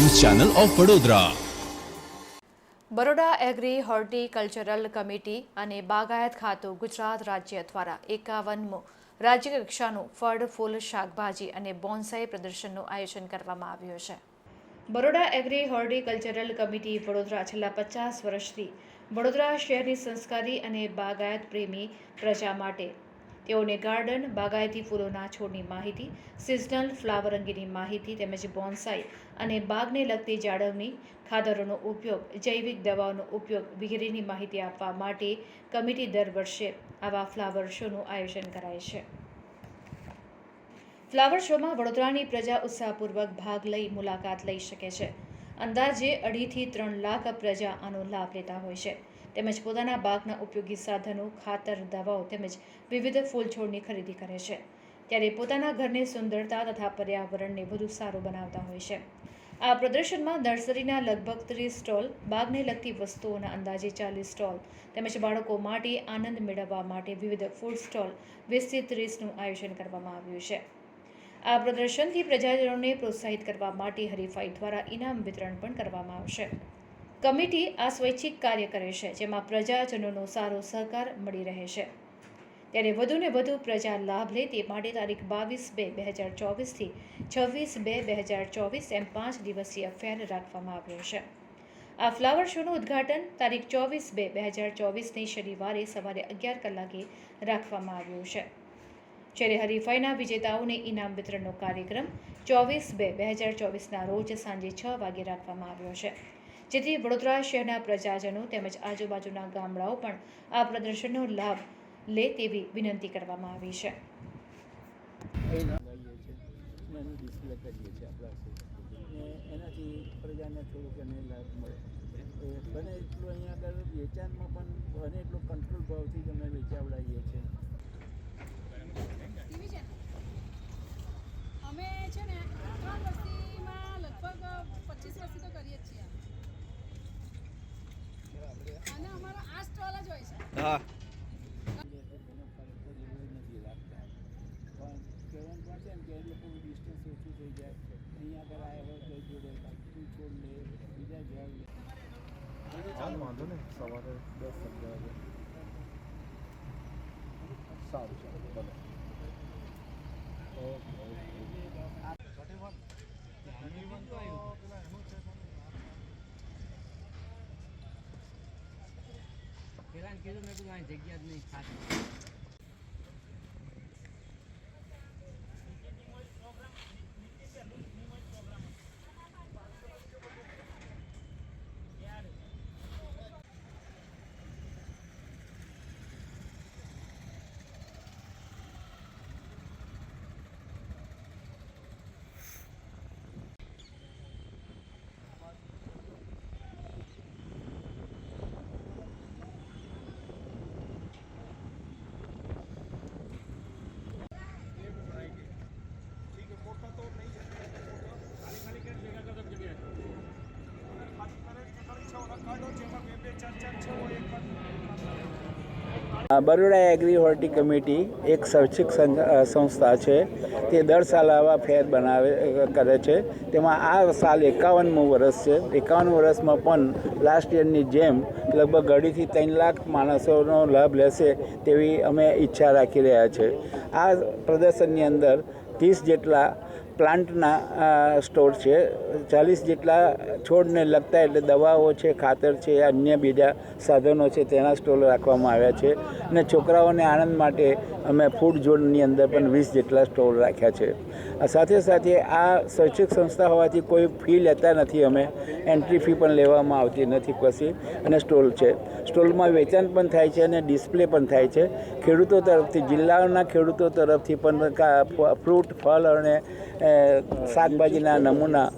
Channel of Vadodara. Baroda agri horticultural committee અને બાગાયત ખાતું ગુજરાત રાજ્ય દ્વારા એકાવનમો રાજ્ય કક્ષાનું ફળ ફૂલ શાકભાજી અને બોન્સાઈ પ્રદર્શનનું આયોજન કરવામાં આવ્યું છે. Baroda agri horticultural committee Vadodara છેલ્લા પચાસ વર્ષથી વડોદરા શહેરની સંસ્કારી અને બાગાયત પ્રેમી પ્રજા માટે તેઓને ગાર્ડન, બાગાયતી ફૂલોના છોડની માહિતી, સિઝનલ ફ્લાવર અંગેની માહિતી તેમજ બોન્સાઈ અને બાગને લગતી જાળવણી, ખાતરોનો ઉપયોગ, જૈવિક દવાઓનો ઉપયોગ વગેરેની માહિતી આપવા માટે કમિટી દર વર્ષે આવા ફ્લાવર શોનું આયોજન કરાય છે. ફ્લાવર શોમાં વડોદરાની પ્રજા ઉત્સાહપૂર્વક ભાગ લઈ મુલાકાત લઈ શકે છે. અંદાજે અઢીથી ત્રણ લાખ પ્રજા આનો લાભ લેતા હોય છે. તેમજ પોતાના બાગના ઉપયોગી સાધનો, ખાતર, દવાઓ તેમજ વિવિધ ફૂલ છોડની ખરીદી કરે છે. ત્યારે પોતાના ઘરની સુંદરતા તથા પર્યાવરણને વધુ સારું બનાવતા હોય છે. આ પ્રદર્શનમાં નર્સરીના લગભગ ત્રીસ સ્ટોલ, બાગને લગતી વસ્તુઓના અંદાજે ચાલીસ સ્ટોલ તેમજ બાળકો માટે આનંદ મેળવવા માટે વિવિધ ફૂડ સ્ટોલ વીસથી ત્રીસનું આયોજન કરવામાં આવ્યું છે. આ પ્રદર્શનથી પ્રજાજનોને પ્રોત્સાહિત કરવા માટે હરીફાઈ દ્વારા ઇનામ વિતરણ પણ કરવામાં આવશે. કમિટી આ સ્વૈચ્છિક કાર્ય કરે છે, જેમાં પ્રજાજનોનો સારો સહકાર મળી રહે છે. ત્યારે વધુને વધુ પ્રજા લાભ લે તે માટે તારીખ બાવીસ બે બે હજાર ચોવીસથી છવ્વીસ બે બે હજાર ચોવીસ એમ પાંચ દિવસીય ફેર રાખવામાં આવ્યો છે. આ ફ્લાવર શોનું ઉદ્ઘાટન તારીખ ચોવીસ બે બે હજાર ચોવીસની શનિવારે સવારે અગિયાર કલાકે રાખવામાં આવ્યું છે. જ્યારે હરીફાઈના વિજેતાઓને ઇનામ વિતરણનો કાર્યક્રમ ચોવીસ બે બે હજાર ચોવીસના રોજ સાંજે છ વાગે રાખવામાં આવ્યો છે. જેથી વડોદરા શહેરના પ્રજાજનો તેમજ આજુબાજુના ગામડાઓ પણ આ પ્રદર્શનનો લાભ લે તેવી વિનંતી કરવામાં આવી છે. એનાથી પ્રજાને થોડુંક એને લાભ મળે. બને એટલું અહીંયા આગળ વેચાણમાં પણ બને એટલો કંટ્રોલ ભાવથી જ અમે વેચાવડાવીએ છીએ ટીવી છે અમે છે ને ત્રણ વર્ષથીમાં લગભગ પચીસ વર્ષથી તો કરીએ જ છીએ અને અમારો આ સ્ટોલ જ હોય છે. પણ કહેવાનું પણ છે ને કે એ લોકોનું ડિસ્ટન્સ ઓછું થઈ જાય અહીંયા આગળ આવ્યા હોય તો જોડે તું છોડ લે બીજા ઝાડ લે ચાલ વાંધો નહીં. સવારે દસ અગિયાર વાગે. સારું ચાલો ભલે. પેલા કીધું મેં કીધું આ જગ્યા જ નહીં ખાતી. બરોડા એગ્રી હોર્ટી કમિટી એક શૈક્ષિક સંસ્થા છે. તે દર સાલ આવા ફેર બનાવે કરે છે. તેમાં આ સાલ એકાવનમું વર્ષ છે. એકાવન વર્ષમાં પણ લાસ્ટ યરની જેમ લગભગ અઢીથી ત્રણ લાખ માણસોનો લાભ લેશે તેવી અમે ઈચ્છા રાખી રહ્યા છે. આ પ્રદર્શનની અંદર ત્રીસ જેટલા પ્લાન્ટના સ્ટોર છે. ચાલીસ જેટલા છોડને લગતા એટલે દવાઓ છે, ખાતર છે, અન્ય બીજા સાધનો છે, તેના સ્ટોલ રાખવામાં આવ્યા છે. અને છોકરાઓને આનંદ માટે અમે ફૂડ ઝોનની અંદર પણ વીસ જેટલા સ્ટોલ રાખ્યા છે. સાથે સાથે આ શૈક્ષિક સંસ્થા હોવાથી કોઈ ફી લેતા નથી અમે. એન્ટ્રી ફી પણ લેવામાં આવતી નથી કશી અને સ્ટોલ છે. સ્ટોલમાં વેચાણ પણ થાય છે અને ડિસ્પ્લે પણ થાય છે. ખેડૂતો તરફથી, જિલ્લાના ખેડૂતો તરફથી પણ ફ્રૂટ, ફળ અને શાકભાજીના નમૂના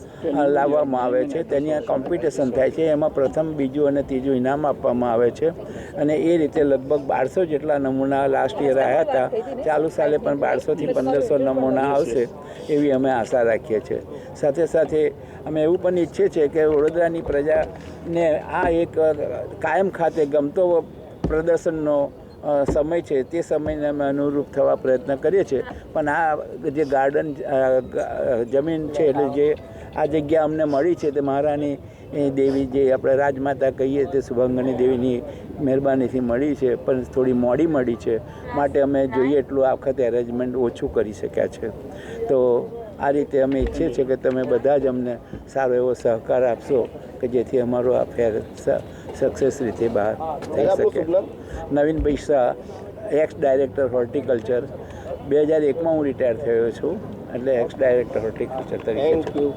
લાવવામાં આવે છે, તેની કોમ્પિટિશન થાય છે, એમાં પ્રથમ, બીજું અને ત્રીજું ઇનામ આપવામાં આવે છે અને એ રીતે લગભગ બારસો જેટલા નમૂના લાસ્ટ યર આવ્યા હતા. ચાલુ સાલે પણ બારસોથી પંદરસો નમૂના આવશે એવી અમે આશા રાખીએ છીએ. સાથે સાથે અમે એવું પણ ઈચ્છીએ છીએ કે વડોદરાની પ્રજાને આ એક કાયમ ખાતે ગમતો પ્રદર્શનનો સમય છે તે સમયને અમે અનુરૂપ થવા પ્રયત્ન કરીએ છીએ. પણ આ જે ગાર્ડન જમીન છે એટલે જે આ જગ્યા અમને મળી છે તે મહારાણી દેવી જે આપણે રાજમાતા કહીએ તે સુભંગની દેવીની મહેરબાનીથી મળી છે. પણ થોડી મોડી મળી છે. માટે અમે જોઈએ એટલું આ વખતે એરેન્જમેન્ટ ઓછું કરી શક્યા છે. તો આ રીતે અમે ઈચ્છીએ છીએ કે તમે બધા જ અમને સારો એવો સહકાર આપશો કે જેથી અમારો આ ફેર સક્સેસ રીતે બહાર થઈ શકે. Navinbhai Shah ex director horticulture બે હજાર એકમાં હું રિટાયર થયો છું એટલે એક્સ ડાયરેક્ટર હોર્ટિકલ્ચર તરીકે છું.